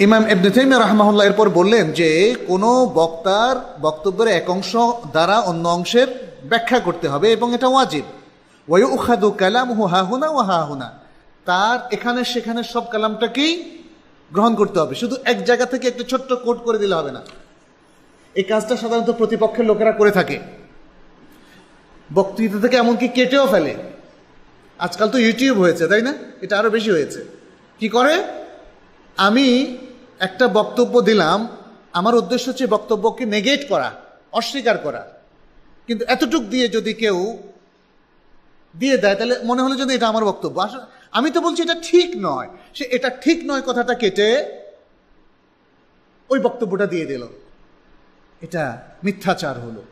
ইমাম ইবনে তাইমিয়া রাহমাহুল্লাহ এরপর বললেন যে কোনো বক্তার বক্তব্যের এক অংশ দ্বারা অন্য অংশের ব্যাখ্যা করতে হবে এবং এটা ওয়াজিব। ওয়ু উখাদু কালামহু হাহুনা ও হাহুনা। তার এখানে সেখানে সব কালামটাকেই গ্রহণ করতে হবে। শুধু এক জায়গা থেকে একটু ছোট্ট কোট করে দিলে হবে না। এই কাজটা সাধারণত প্রতিপক্ষের লোকেরা করে থাকে। বক্তৃতা থেকে এমনকি কেটেও ফেলে। আজকাল তো ইউটিউব হয়েছে, তাই না? এটা আরও বেশি হয়েছে। কি করে? আমি একটা বক্তব্য দিলাম, আমার উদ্দেশ্য হচ্ছে বক্তব্যকে নেগেট করা, অস্বীকার করা। কিন্তু এতটুক দিয়ে যদি কেউ দিয়ে দেয়, তাহলে মনে হলো যদি এটা আমার বক্তব্য। আমি তো বলছি এটা ঠিক নয়। সে এটা ঠিক নয় কথাটা কেটে ওই বক্তব্যটা দিয়ে দিল। এটা মিথ্যাচার হলো।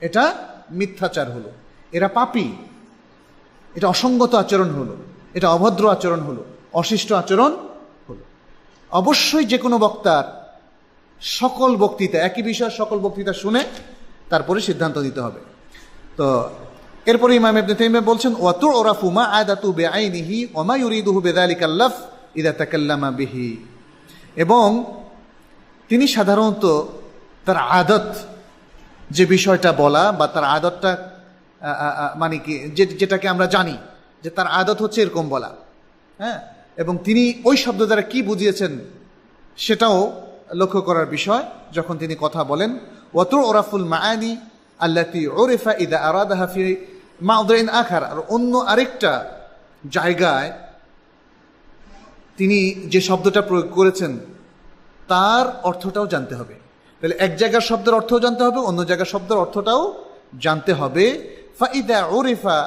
এটা মিথ্যাচার হলো। এরা পাপি। এটা অসঙ্গত আচরণ হলো। এটা অভদ্র আচরণ হলো। অশিষ্ট আচরণ অবশ্যই যে কোনো বক্তার সকল বক্তৃতা, একই বিষয়ের সকল বক্তৃতা শুনে তারপরে সিদ্ধান্ত দিতে হবে। তো এরপরে ইমাম ইবনে তাইমিয়া বলছেন ওয়াতু ওরাফু মা আদাতু বিআইনিহি ওয়া মা ইউরিদুহু বিযালিকা লাফ ইদা তাকাল্লামা বিহি। এবং তিনি সাধারণত তার আদত, যে বিষয়টা বলা বা তার আদতটা মানে কি যেটাকে আমরা জানি, যে তার আদত হচ্ছে এরকম বলা। হ্যাঁ? এবং তিনি ওই শব্দ দ্বারা কি বুঝিয়েছেন সেটাও লক্ষ্য করার বিষয়, যখন তিনি কথা বলেন, ওয়াতুর ওরাফুল মাআনি আল্লাতি ওরেফা ইদা আরাদাহা ফি মাউদাইন আখার। আর অন্য আরেকটা জায়গায় তিনি যে শব্দটা প্রয়োগ করেছেন, তার অর্থটাও জানতে হবে। তাহলে এক জায়গার শব্দের অর্থও জানতে হবে, অন্য জায়গার শব্দের অর্থটাও জানতে হবে। ফাইদা ওরিফা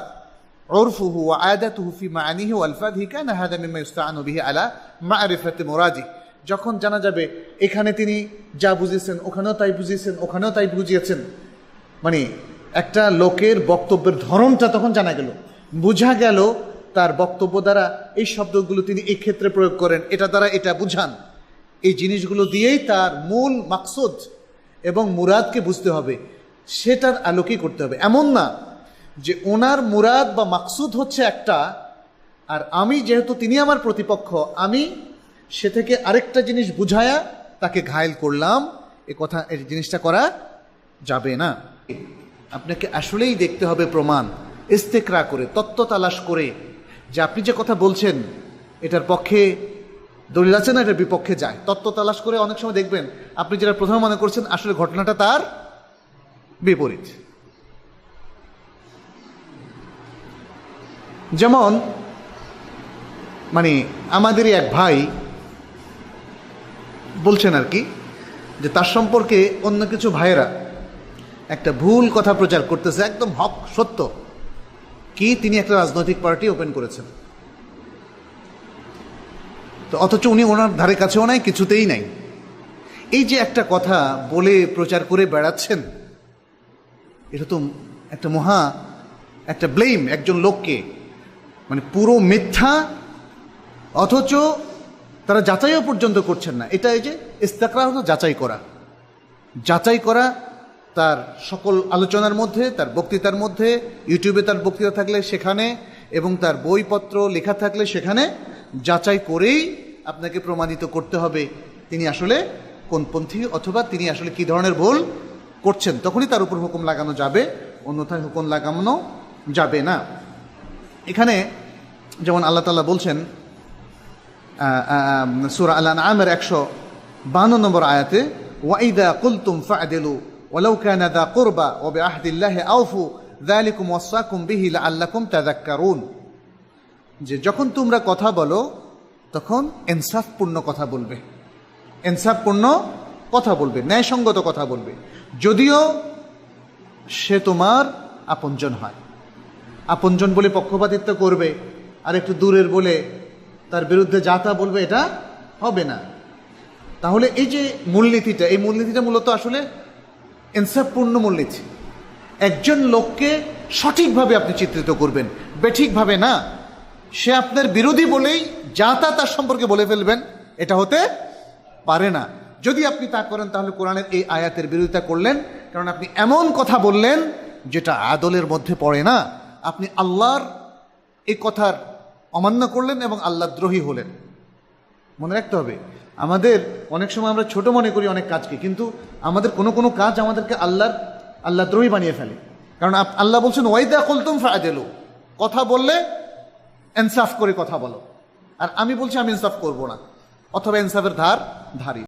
عرفه وعادته في معانيه والفاظه كان هذا مما يستعان به على معرفة مراده যখন জানা যাবে এখানে তিনি যা বুঝিয়েছেন ওখানেও তাই বুঝিয়েছেন ওখানেও তাই বুঝিয়েছেন মানে একটা লোকের বক্তব্যের ধরনটা তখন জানা গেল বোঝা গেল তার বক্তব্য দ্বারা এই শব্দগুলো তিনি এই ক্ষেত্রে প্রয়োগ করেন এটা দ্বারা এটা বুঝান এই জিনিসগুলো দিয়েই তার মূল মাকসুদ এবং মুরাদকে বুঝতে হবে সেটার আলোকেই করতে হবে এমন না যে ওনার মুরাদ বা মাকসুদ হচ্ছে একটা, আর আমি যেহেতু তিনি আমার প্রতিপক্ষ, আমি সে থেকে আরেকটা জিনিস বুঝায়া তাকে ঘায়েল করলাম, এ কথা এই জিনিসটা করা যাবে না। আপনাকে আসলেই দেখতে হবে প্রমাণ, ইস্তেকরা করে, তত্ত্ব তালাশ করে, যে আপনি যে কথা বলছেন, এটার পক্ষে দলিল আছে না, এটার বিপক্ষে যায়। তত্ত্ব তালাশ করে অনেক সময় দেখবেন, আপনি যেটা প্রথমে মনে করছেন, আসলে ঘটনাটা তার বিপরীত। যেমন মানে আমাদেরই এক ভাই বলছেন আর কি, যে তার সম্পর্কে অন্য কিছু ভাইয়েরা একটা ভুল কথা প্রচার করতেছে, একদম হক, সত্য। কি তিনি একটা রাজনৈতিক পার্টি ওপেন করেছেন। তো অথচ উনি ওনার ধারে কাছেও নাই, কিছুতেই নাই। এই যে একটা কথা বলে প্রচার করে বেড়াচ্ছেন, এটা তো একটা মহা একটা ব্লেম একজন লোককে। মানে পুরো মিথ্যা, অথচ তারা যাচাইও পর্যন্ত করছেন না। এটা এই যে ইস্তাকরা হলো যাচাই করা। যাচাই করা তার সকল আলোচনার মধ্যে, তার বক্তৃতার মধ্যে, ইউটিউবে তার বক্তৃতা থাকলে সেখানে এবং তার বইপত্র লেখা থাকলে সেখানে যাচাই করেই আপনাকে প্রমাণিত করতে হবে তিনি আসলে কোনপন্থী অথবা তিনি আসলে কি ধরনের ভুল করছেন। তখনই তার উপর হুকুম লাগানো যাবে, অন্যথায় হুকুম লাগানো যাবে না। এখানে যেমন আল্লাহ তাআলা বলছেন সুরা আল্লাহ আমের একশো বান্ন নম্বর আয়াতে ওয়াইদা কুলতুম ফাদেলু ওয়ালাউ কানা দা কুরবা ওয়া বিআহদিল্লাহি আউফু যালিকুম ওয়াসাকুম বিহি লাআল্লাকুম তাযাক্কারুন। যে যখন তোমরা কথা বলো, তখন ইনসাফপূর্ণ কথা বলবে। ইনসাফপূর্ণ কথা বলবে, ন্যায়সঙ্গত কথা বলবে। যদিও সে তোমার আপনজন হয়। আপনজন বলে পক্ষপাতিত্ব করবে আর একটু দূরের বলে তার বিরুদ্ধে যা তা বলবে এটা হবে না। তাহলে এই যে মূলনীতিটা, এই মূলনীতিটা মূলত আসলে ইনসাফপূর্ণ মূলনীতি। একজন লোককে সঠিকভাবে আপনি চিত্রিত করবেন, বেঠিকভাবে না। সে আপনার বিরোধী বলেই যা তা তার সম্পর্কে বলে ফেলবেন, এটা হতে পারে না। যদি আপনি তা করেন, তাহলে কোরআনের এই আয়াতের বিরোধিতা করলেন, কারণ আপনি এমন কথা বললেন যেটা আদলের মধ্যে পড়ে না। আপনি আল্লাহর এই কথার অমান্য করলেন এবং আল্লাহ দ্রোহী হলেন। মনে রাখতে হবে, আমাদের অনেক সময় আমরা ছোট মনে করি অনেক কাজকে, কিন্তু আমাদের কোনো কোনো কাজ আমাদেরকে আল্লাহর, আল্লাহ দ্রোহী বানিয়ে ফেলে। কারণ আল্লাহ বলছেন, ওয়াইদা কলতুম ফায়াদেলু কথা বললে ইনসাফ করে কথা বলো। আর আমি বলছি, আমি ইনসাফ করব না অথবা ইনসাফের ধার ধারি।